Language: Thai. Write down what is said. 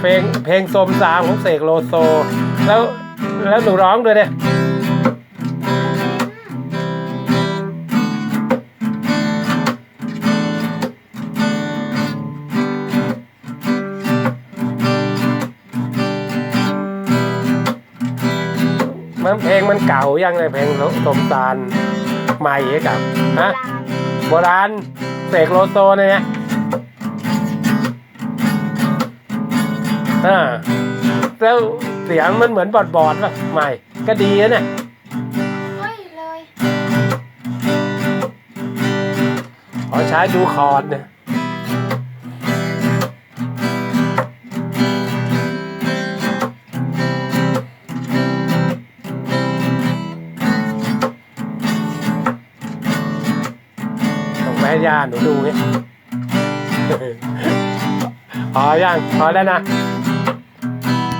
เพลงเพลงโสมสามของเสกโลโซ แล้วแล้วหนูร้องด้วยเนี่ยมันเพลงมันเก่ายังเลยเพลงสมสารใหม่กับฮะโบราณเสกโลโซเนี่ย อ่าแล้วเสียงมันเหมือนบอดบอดๆป่ะไม่ก็ดีนะเนี่ยไม่เลยขอใช้ดูคอร์ดเนี่ยต้องแม่ย่าหนูดูไงพอยังพอแล้วนะพ